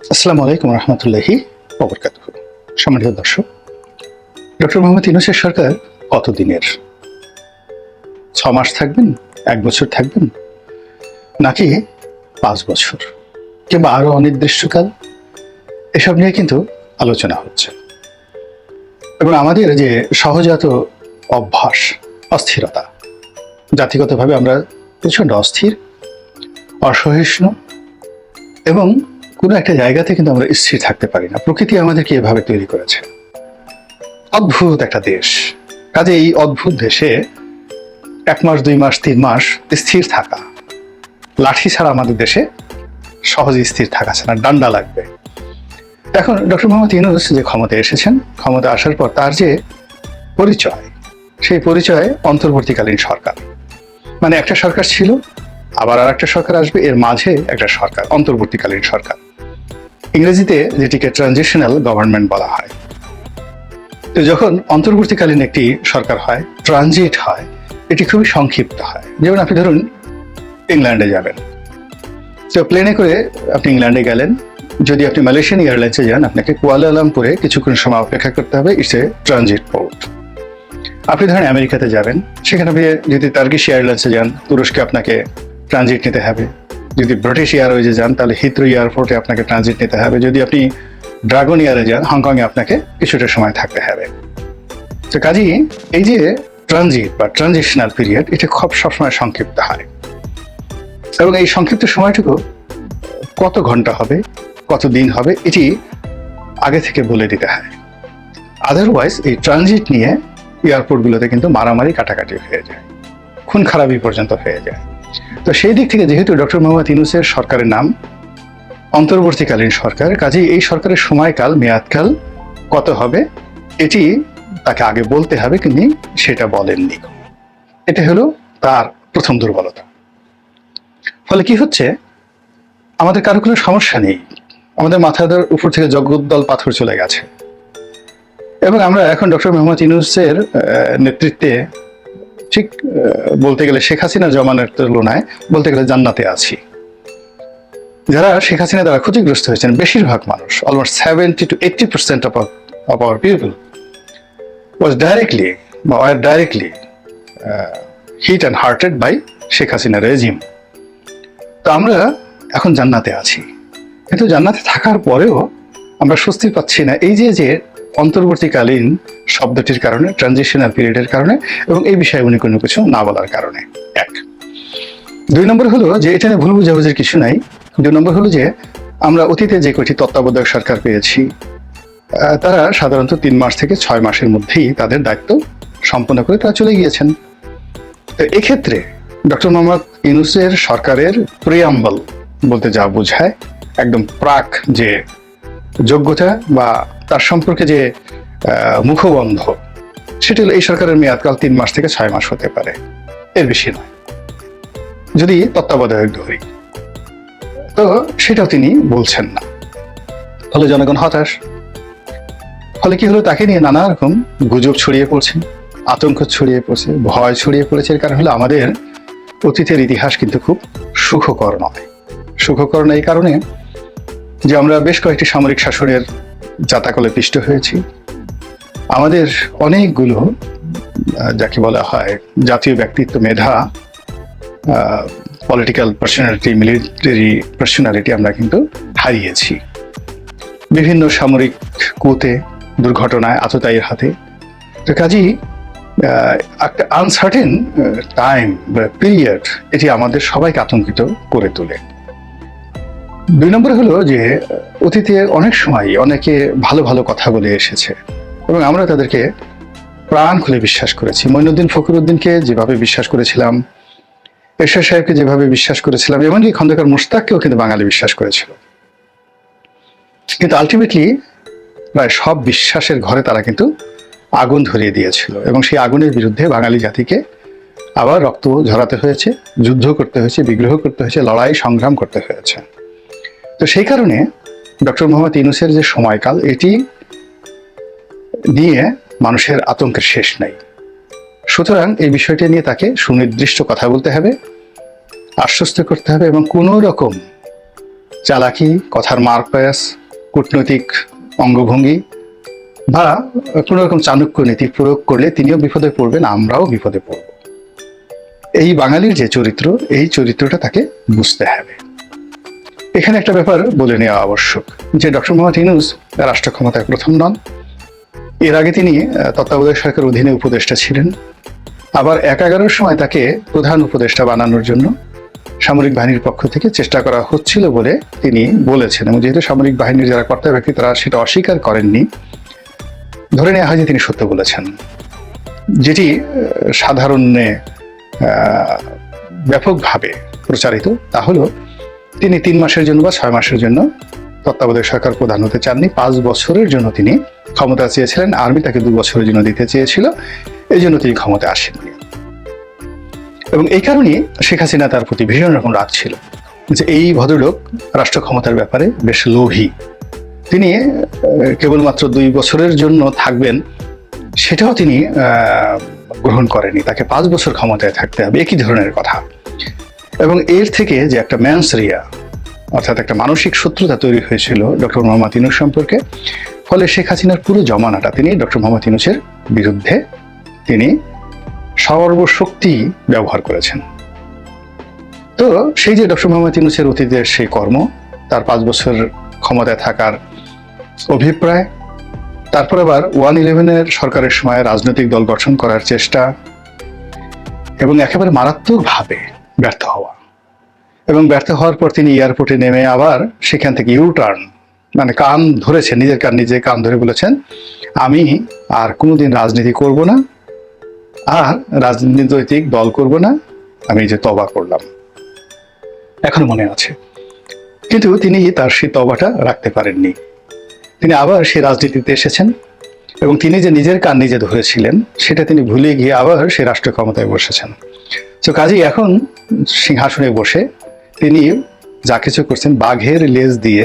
আসসালামু আলাইকুম রহমতুল্লাহি অবরকাত সম্মানিত দর্শক, ডক্টর মোহাম্মদ ইউনুসের সরকার কতদিনের? ছ মাস থাকবেন, এক বছর থাকবেন, নাকি পাঁচ বছর, কিংবা আরও অনির্দিষ্টকাল? এসব নিয়ে কিন্তু আলোচনা হচ্ছে। এবং আমাদের যে সহজাত অভ্যাস, অস্থিরতা, জাতিগতভাবে আমরা প্রচণ্ড অস্থির, অসহিষ্ণু এবং কোনো একটা জায়গাতে কিন্তু আমরা স্থির থাকতে পারি না। প্রকৃতি আমাদেরকে এভাবে তৈরি করেছে। অদ্ভুত একটা দেশ। কাজে এই অদ্ভুত দেশে এক মাস, দুই মাস, তিন মাস স্থির থাকা। লাঠি ছাড়া আমাদের দেশে সহজে স্থির থাকা ছাড়া ডান্ডা লাগবে। এখন ডক্টর মোহাম্মদ ইউনুস যে ক্ষমতায় এসেছেন ক্ষমতা আসার পর তার যে পরিচয়, সেই পরিচয় অন্তর্বর্তীকালীন সরকার। মানে একটা সরকার ছিল, আবার আর একটা সরকার আসবে, এর মাঝে একটা সরকার, অন্তর্বর্তীকালীন সরকার। ইংরেজিতে যেটিকে ট্রানজিশনাল গভর্নমেন্ট বলা হয়। তো যখন অন্তর্বর্তীকালীন একটি সরকার হয়, ট্রানজিট হয়, এটি খুবই সংক্ষিপ্ত হয়। যেমন আপনি ধরুন, ইংল্যান্ডে যাবেন। তো প্লেনে করে আপনি ইংল্যান্ডে গেলেন। যদি আপনি মালয়েশিয়ান এয়ারলাইন্সে যান, আপনাকে কুয়ালালামপুরে কিছুক্ষণ সময় অপেক্ষা করতে হবে, ইটস এ ট্রানজিট পোর্ট। আপনি ধরেন আমেরিকাতে যাবেন। সেখানে যদি টার্কিশ এয়ারলাইন্সে যান, তুরস্কে আপনাকে ট্রানজিট নিতে হবে। যদি ব্রিটিশ এয়ারওয়েজে যান, তাহলে হিথ্রো এয়ারপোর্টে আপনাকে ট্রানজিট নিতে হবে। যদি আপনি ড্রাগন এয়ারে যান হংকংয়ে আপনাকে কিছুটা সময় থাকতে হবে। তো কাজেই এই যে ট্রানজিট বা ট্রানজিশনাল পিরিয়ড এটা খুব সবসময় সংক্ষিপ্ত হয়। এবং এই সংক্ষিপ্ত সময়টুকু কত ঘণ্টা হবে, কত দিন হবে, এটি আগে থেকে বলে দিতে হয়। আদারওয়াইজ এই ট্রানজিট নিয়ে এয়ারপোর্টগুলোতে কিন্তু মারামারি, কাটাকাটি হয়ে যায়। খুন খারাপি পর্যন্ত হয়ে যায়। তো সেই দিক থেকে যেহেতু ডক্টর মোহাম্মদ ইউনুসের সরকারের নাম, অন্তর্বর্তীকালীন সরকার, কাজেই এই সরকারের সময়কাল, মেয়াদকাল কত হবে, এটি তাকে আগে বলতে হবে, তিনি সেটা বলেননি। এটা হলো তার প্রথম দুর্বলতা। ফলে কি হচ্ছে, আমাদের কারও কোনো সমস্যা নেই। আমাদের মাথার উপর থেকে জগদ্দল পাথর চলে গেছে। এবং আমরা এখন ডক্টর মোহাম্মদ ইউনুসের নেতৃত্বে ঠিক বলতে গেলে শেখ হাসিনা জমানের তুলনায় বলতে গেলে জান্নাতে আছি। যারা শেখ হাসিনা দ্বারা ক্ষতিগ্রস্ত হয়েছেন, বেশিরভাগ মানুষ almost seventy to eighty percent of of our people was directly বা were directly hit and hurted by Sheikh Hasina regime তো আমরা এখন জান্নাতে আছি। কিন্তু জান্নাতে থাকার পরেও আমরা স্বস্তি পাচ্ছি না। এই যে যে অন্তর্বর্তীকালীন শব্দটির কারণে ট্রানজিশনাল পিরিয়ডের কারণে এবং এই বিষয়ে উনি কোনো কিছু না বলার কারণে। এক। দুই নম্বর হলো যে এটা নিয়ে ভুল বুঝাবুঝির কিছু নাই। দুই নম্বর হলো যে আমরা অতীতে যে কয়টি তত্ত্বাবধায়ক সরকার পেয়েছি তারা সাধারণত তিন মাস থেকে ছয় মাসের মধ্যেই তাদের দায়িত্ব সম্পন্ন করে তারা চলে গিয়েছেন। তো এক্ষেত্রে ডক্টর মোহাম্মদ ইউনুসের সরকারের প্রিয়াম্বল বলতে যা বোঝায়, একদম প্রাক যে যোগ্যতা বা তার সম্পর্কে যে মুখবন্ধ, সেটি এই সরকারের মেয়াদকাল তিন মাস থেকে ছয় মাস হতে পারে। এর বেশি নয়। যদি তত্ত্বাবধায়ক ধরি, তো সেটাও তিনি বলছেন না। ফলে জনগণ হতাশ। ফলে কি হলো, তাকে নিয়ে নানা রকম গুজব ছড়িয়ে পড়ছে, আতঙ্ক ছড়িয়ে পড়ছে, ভয় ছড়িয়ে পড়েছে। এর কারণ হলো, আমাদের অতীতের ইতিহাস কিন্তু খুব সুখকর নয়। সুখকর না এই কারণে যে আমরা বেশ কয়েকটি সামরিক শাসনের জাতাকলে পিষ্ট হয়েছি। আমাদের অনেকগুলো যাকে বলা হয় জাতীয় ব্যক্তিত্ব, মেধা পলিটিক্যাল পার্সোনালিটি মিলিটারি পার্সোনালিটি আমরা কিন্তু হারিয়েছি। বিভিন্ন সামরিক কুতে, দুর্ঘটনায় আততায়ীর হাতে। তো কাজেই একটা আনসার্টেন টাইম বা পিরিয়ড এটি আমাদের সবাইকে আতঙ্কিত করে তোলে। দুই নম্বর হলো যে, অতীতে অনেক সময় অনেকে ভালো ভালো কথা বলে এসেছে এবং আমরা তাদেরকে প্রাণ খুলে বিশ্বাস করেছি। মইনুদ্দিন ফখরুদ্দিনকে যেভাবে বিশ্বাস করেছিলাম, এরশাদ সাহেবকে যেভাবে বিশ্বাস করেছিলাম, এমনকি খন্দকার মুশতাককেও কিন্তু বাঙালি বিশ্বাস করেছিল। কিন্তু আলটিমেটলি প্রায় সব বিশ্বাসের ঘরে তারা কিন্তু আগুন ধরিয়ে দিয়েছিল এবং সেই আগুনের বিরুদ্ধে বাঙালি জাতিকে আবার রক্ত ঝরাতে হয়েছে যুদ্ধ করতে হয়েছে, বিগ্রহ করতে হয়েছে, লড়াই, সংগ্রাম করতে হয়েছে। তো সেই কারণে ডক্টর মোহাম্মদ ইউনুসের যে সময়কাল, এটি নিয়ে মানুষের আতঙ্কের শেষ নাই। সুতরাং এই বিষয়টি নিয়ে তাকে সুনির্দিষ্ট কথা বলতে হবে, আশ্বস্ত করতে হবে এবং কোনো রকম চালাকি, কথার মারপ্যাস কূটনৈতিক অঙ্গভঙ্গি বা কোনো রকম চাণক্য নীতি প্রয়োগ করলে তিনিও বিপদে পড়বেন, আমরাও বিপদে পড়ব। এই বাঙালির যে চরিত্র, এই চরিত্রটা তাকে বুঝতে হবে। এখানে একটা ব্যাপার বলে নেওয়া আবশ্যক, যে ডক্টর মোহাম্মদ ইনুস রাষ্ট্র ক্ষমতায় প্রথম নন। এর আগে তিনি তত্ত্বাবধায়ক সরকার অধীনে উপদেষ্টা ছিলেন। আবার এক এগারোর সময় তাকে প্রধান উপদেষ্টা বানানোর জন্য সামরিক বাহিনীর পক্ষ থেকে চেষ্টা করা হচ্ছিল বলে তিনি বলেছেন। এবং যেহেতু সামরিক বাহিনীর যারা কর্তা ব্যক্তি, তারা সেটা অস্বীকার করেননি। ধরে নেওয়া হয় যে তিনি সত্য বলেছেন। যেটি সাধারণে ব্যাপকভাবে প্রচারিত, তা হলো তিনি তিন মাসের জন্য বা ছয় মাসের জন্য তত্ত্বাবধায়ক সরকার প্রধান হতে চাননি। পাঁচ বছরের জন্য তিনি ক্ষমতা চেয়েছিলেন। আর্মি তাকে দু বছরের জন্য দিতে চেয়েছিল। এই জন্য তিনি ক্ষমতায় আসেননি। এবং এই কারণেই শেখ হাসিনা তার প্রতি ভীষণ রকম রাগ ছিল যে এই ভদ্রলোক রাষ্ট্র ক্ষমতার ব্যাপারে বেশ লোভী। তিনি কেবলমাত্র দুই বছরের জন্য থাকবেন, সেটাও তিনি গ্রহণ করেনি তাকে পাঁচ বছর ক্ষমতায় থাকতে হবে। একই ধরনের কথা। এবং এর থেকে যে একটা ম্যানসরিয়া, অর্থাৎ একটা মানসিক শত্রুতা তৈরি হয়েছিল ডক্টর মোহাম্মদ ইনুস সম্পর্কে, ফলে শেখ হাসিনার পুরো জমানাটা তিনি ডক্টর মোহাম্মদ ইনুসের বিরুদ্ধে তিনি সর্বশক্তি ব্যবহার করেছেন। তো সেই যে ডক্টর মোহাম্মদ ইনুসের অতীতের সেই কর্ম, তার পাঁচ বছর ক্ষমতায় থাকার অভিপ্রায়, তারপর আবার ওয়ান ইলেভেনের সরকারের সময় রাজনৈতিক দল গঠন করার চেষ্টা এবং একেবারে মারাত্মকভাবে ব্যর্থ হওয়া। এবং ব্যর্থ হওয়ার পর তিনি এয়ারপোর্টে নেমে আবার সেখান থেকে ইউ টার্ন মানে কান ধরেছেন, নিজের কান, নিজে কান ধরে বলেছেন, আমি আর কোনোদিন রাজনীতি করব না, আর রাজনৈতিক দল করব না, আমি যে তবা করলাম। এখনও মনে আছে। কিন্তু তিনি তার সেই তবাটা রাখতে পারেননি। তিনি আবার সেই রাজনীতিতে এসেছেন এবং তিনি যে নিজের কান নিজে ধরেছিলেন, সেটা তিনি ভুলে গিয়ে আবার সেই রাষ্ট্র ক্ষমতায় বসেছেন। তো কাজেই এখন সিংহাসনে বসে তিনি যা কিছু করছেন, বাঘের লেজ দিয়ে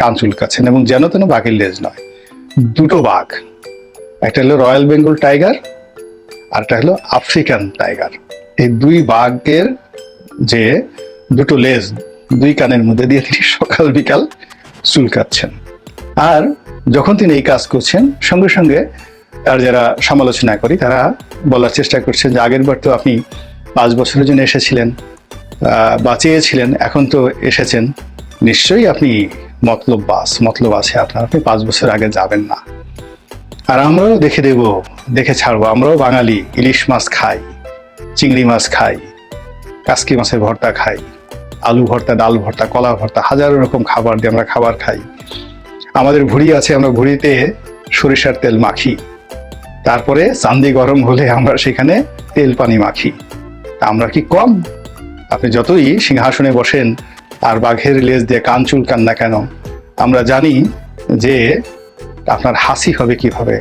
কান চুলকাচ্ছেন এবং যেন তেন বাঘের লেজ নয়, দুটো বাঘ। একটা হলো রয়্যাল বেঙ্গল টাইগার আর একটা হলো আফ্রিকান টাইগার। এই দুই বাঘের যে দুটো লেজ, দুই কানের মধ্যে দিয়ে তিনি সকাল বিকাল চুলকাচ্ছেন। আর যখন তিনি এই কাজ করছেন, সঙ্গে সঙ্গে আর যারা সমালোচনা করি, তারা বলার চেষ্টা করছেন যে আগের বার তো আপনি পাঁচ বছরের জন্য এসেছিলেন বা চেয়েছিলেন এখন তো এসেছেন। নিশ্চয়ই আপনি মতলব বাস, মতলব আছে আপনার। আপনি পাঁচ বছর আগে যাবেন না। আর আমরাও দেখে দেব, দেখে ছাড়বো। আমরাও বাঙালি, ইলিশ মাছ খাই, চিংড়ি মাছ খাই, কাসকি মাছের ভর্তা খাই, আলু ভর্তা, ডাল ভর্তা, কলা ভর্তা, হাজারো রকম খাবার দিয়ে আমরা খাবার খাই। আমাদের ভুড়ি আছে, আমরা ভুড়িতে সরিষার তেল মাখি। তারপরে চান্দি গরম হলে আমরা সেখানে তেল পানি মাখি। আমরা কি কম? আপনি যতই সিংহাসনে বসেন আর বাঘের লেজ দিয়ে কান চুলকান না কেন? আমরা জানি যে আপনার হাসি হবে কীভাবে।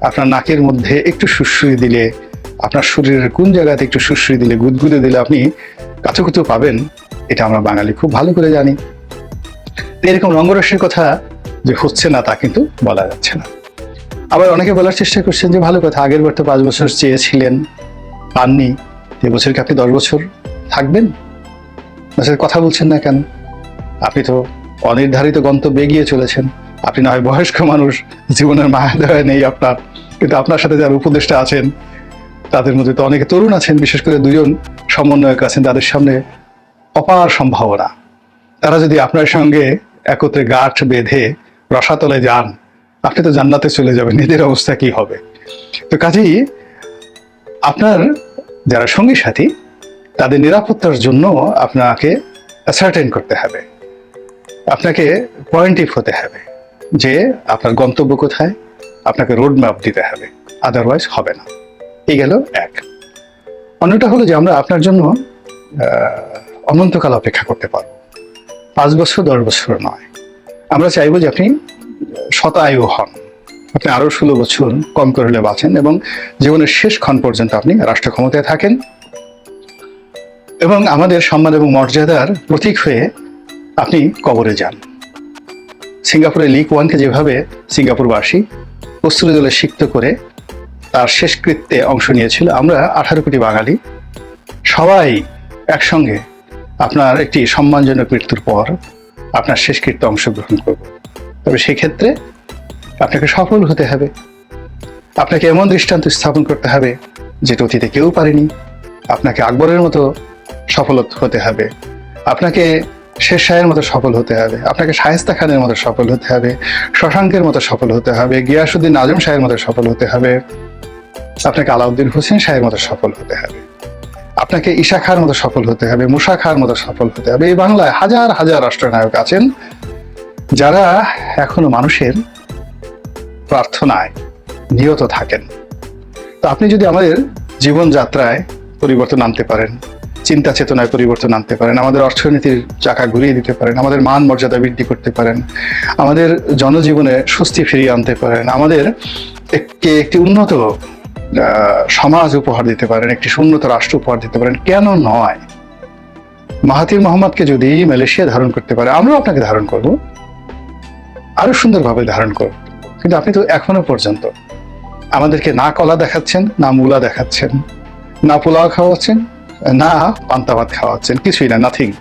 আপনার নাকের মধ্যে একটু সুশ্রী দিলে, আপনার শরীরের কোন জায়গাতে একটু সুশ্রী দিলে, গুদগুদে দিলে আপনি কাছুকুচু পাবেন, এটা আমরা বাঙালি খুব ভালো করে জানি। এরকম রঙ্গরসের কথা যে হচ্ছে না তা কিন্তু বলা যাচ্ছে না। আবার অনেকে বলার চেষ্টা করছেন যে ভালো কথা, আগের বার তো পাঁচ বছর চেয়েছিলেন, পাননি। এবছর কি আপনি দশ বছর থাকবেন? আসলে কথা বলছেন না কেন? আপনি তো অনির্ধারিত গন্তব্যে গিয়ে চলেছেন। আপনি না হয় বয়স্ক মানুষ, জীবনের মায়া নেই আপনার। কিন্তু আপনার সাথে যারা উপদেষ্টা আছেন, তাদের মধ্যে তো অনেকে তরুণ আছেন, বিশেষ করে দুজন সমন্বয়ক আছেন, তাদের সামনে অপার সম্ভাবনা। তারা যদি আপনার সঙ্গে একত্রে গাঠ বেঁধে রসাতলে যান আপনি তো জান্নাতে চলে যাবেন নিজের অবস্থা কি হবে? তো কাজেই আপনার যারা সঙ্গী সাথী, তাদের নিরাপত্তার জন্য আপনাকে সার্টেন করতে হবে। আপনাকে পয়েন্টিভ হতে হবে যে আপনার গন্তব্য কোথায়, আপনাকে রোড ম্যাপ দিতে হবে আদারওয়াইজ হবে না। এই গেল এক। অন্যটা হলো যে আমরা আপনার জন্য অনন্তকাল অপেক্ষা করতে পারব। পাঁচ বছর, দশ বছর নয়। আমরা চাইব যে আপনি শতায়ু হন। আপনি আরও ষোলো বছর কম করে হলে বাঁচেন এবং জীবনের শেষ ক্ষণ পর্যন্ত আপনি রাষ্ট্র ক্ষমতায় থাকেন। এবং আমাদের সম্মান এবং মর্যাদার প্রতীক হয়ে আপনি কবরে যান। সিঙ্গাপুরে লিগ ওয়ানকে যেভাবে সিঙ্গাপুরবাসী প্রস্তুতি দলে সিক্ত করে তার শেষকৃত্যে অংশ নিয়েছিল, আমরা আঠারো কোটি বাঙালি সবাই একসঙ্গে আপনার একটি সম্মানজনক মৃত্যুর পর আপনার শেষকৃত্য অংশগ্রহণ করব। তবে সেক্ষেত্রে আপনাকে সফল হতে হবে। আপনাকে এমন দৃষ্টান্ত স্থাপন করতে হবে যেটা অতীতে কেউ পারেনি। আপনাকে আকবরের মতো সফল হতে হবে। আপনাকে শেষ শাহের মতো সফল হতে হবে। আপনাকে শায়েস্তা খানের মতো সফল হতে হবে। শশাঙ্কের মতো সফল হতে হবে। গিয়াসুদ্দিন আজম শাহের মতো সফল হতে হবে। আপনাকে আলাউদ্দিন হোসেন শাহের মতো সফল হতে হবে। আপনাকে ঈশা খার মতো সফল হতে হবে। মুসা খার মতো সফল হতে হবে। এই বাংলায় হাজার হাজার রাষ্ট্রনায়ক আছেন। যারা এখনও মানুষের প্রার্থনায় নিহত থাকেন। তো আপনি যদি আমাদের জীবনযাত্রায় পরিবর্তন আনতে পারেন, চিন্তা চেতনায় পরিবর্তন আনতে পারেন, আমাদের অর্থনীতির চাকা ঘুরিয়ে দিতে পারেন, আমাদের মান মর্যাদা বৃদ্ধি করতে পারেন, আমাদের জনজীবনে স্বস্তি ফিরিয়ে আনতে পারেন, আমাদের একটি একটি উন্নত সমাজ উপহার দিতে পারেন, একটি উন্নত রাষ্ট্র উপহার দিতে পারেন, কেন নয়? মাহাতির মোহাম্মদকে যদি মালয়েশিয়া ধারণ করতে পারে, আমরাও আপনাকে ধারণ করব। আরও সুন্দরভাবে ধারণ করুন কিন্তু আপনি তো এখনও পর্যন্ত আমাদেরকে না কলা দেখাচ্ছেন, না মূলা দেখাচ্ছেন, না পোলাও খাওয়াচ্ছেন, না পান্তা ভাত খাওয়াচ্ছেন, কিছুই না নাথিং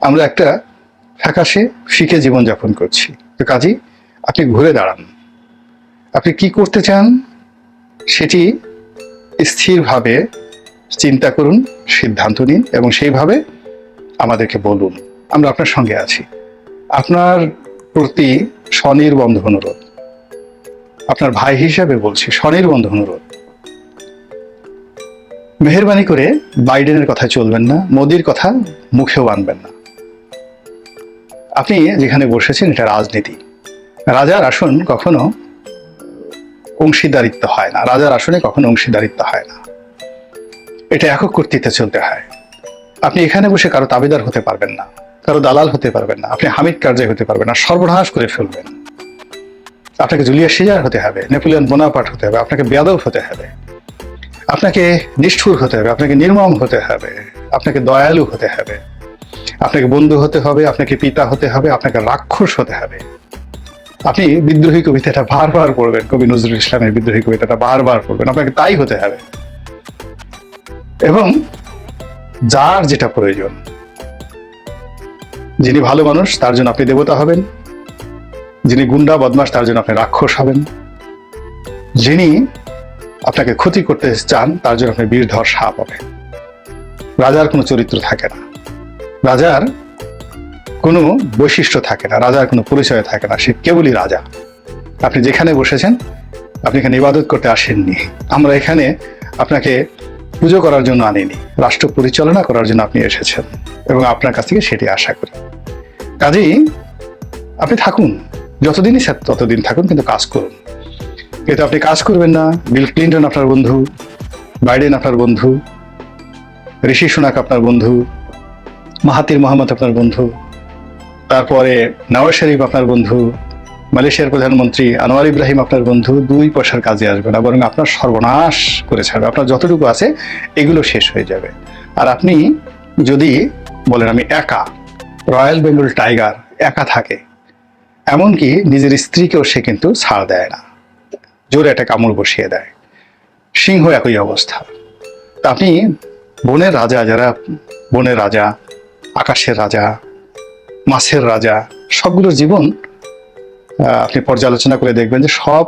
আমরা একটা ফ্যাকাশে শিখে জীবনযাপন করছি। তো কাজী, আপনি ঘুরে দাঁড়ান। আপনি কি করতে চান সেটি স্থিরভাবে চিন্তা করুন, সিদ্ধান্ত নিন এবং সেইভাবে আমাদেরকে বলুন। আমরা আপনার সঙ্গে আছি। আপনার প্রতি স্বনির্বন্ধ অনুরোধ। আপনার ভাই হিসাবে বলছি, স্বনির্বন্ধ অনুরোধ। মেহরবানি করে বাইডেনের কথা চলবেন না, মোদির কথা মুখেও আনবেন না। আপনি যেখানে বসেছেন, এটা রাজনীতি। রাজার আসন কখনো অংশীদারিত্ব হয় না, রাজার আসনে কখনো অংশীদারিত্ব হয় না। এটা একক কর্তৃত্বে চলতে হয়। আপনি এখানে বসে কারও তাবেদার হতে পারবেন না। কারও দালাল হতে পারবেন না, আপনি হামিদ কার্যে হতে পারবেন না, সর্বনাশ করে ফেলবেন। আপনাকে জুলিয়াস সিজার হতে হবে, নেপোলিয়ন বোনাপার্ট হতে হবে, আপনাকে বেয়াদব হতে হবে, আপনাকে নিষ্ঠুর হতে হবে, আপনাকে নির্মম হতে হবে, আপনাকে দয়ালু হতে হবে, আপনাকে বন্ধু হতে হবে, আপনাকে পিতা হতে হবে, আপনাকে রাক্ষস হতে হবে। আপনি বিদ্রোহী কবিতাটা বারবার পড়বেন, কবি নজরুল ইসলামের বিদ্রোহী কবিতাটা বারবার পড়বেন, আপনাকে তাই হতে হবে। এবং যার যেটা প্রয়োজন যিনি ভালো মানুষ, তার জন্য আপনি দেবতা হবেন। যিনি গুন্ডা বদমাস তার জন্য আপনি রাক্ষস হবেন। যিনি আপনাকে ক্ষতি করতে চান, তার জন্য আপনি বীরধর সাপ হবেন। রাজার কোনো চরিত্র থাকে না। রাজার কোনো বৈশিষ্ট্য থাকে না। রাজার কোনো পরিচয় থাকে না। সে কেবলই রাজা। আপনি যেখানে বসেছেন, আপনি এখানে ইবাদত করতে আসেননি। আমরা এখানে আপনাকে পুজো করার জন্য আনিনি। রাষ্ট্র পরিচালনা করার জন্য আপনি এসেছেন এবং আপনার কাছ থেকে সেটি আশা করি। কাজেই আপনি থাকুন, যতদিনই স্যার ততদিন থাকুন, কিন্তু কাজ করুন। কিন্তু আপনি কাজ করবেন না। বিল ক্লিন্টন আপনার বন্ধু, বাইডেন আপনার বন্ধু, ঋষি সুনাক আপনার বন্ধু মাহাতির মোহাম্মদ আপনার বন্ধু, তারপরে নওয়াজ শরীফ আপনার বন্ধু মালয়েশিয়ার প্রধানমন্ত্রী আনোয়ার ইব্রাহিম আপনার বন্ধু দুই পয়সার কাজে আসবে না, বরং আপনার সর্বনাশ করে ছাড়বে। আপনার যতটুকু আছে, এগুলো শেষ হয়ে যাবে। আর আপনি যদি বলেন আমি একা, রয়্যাল বেঙ্গল টাইগার একা থাকে, এমনকি নিজের স্ত্রীকেও সে কিন্তু ছাড় দেয় না, জোরে একটা কামড় বসিয়ে দেয়। সিংহ একই অবস্থা। তা আপনি বনের রাজা, যারা বনের রাজা, আকাশের রাজা, মাছের রাজা, সবগুলোর জীবন আপনি পর্যালোচনা করে দেখবেন যে সব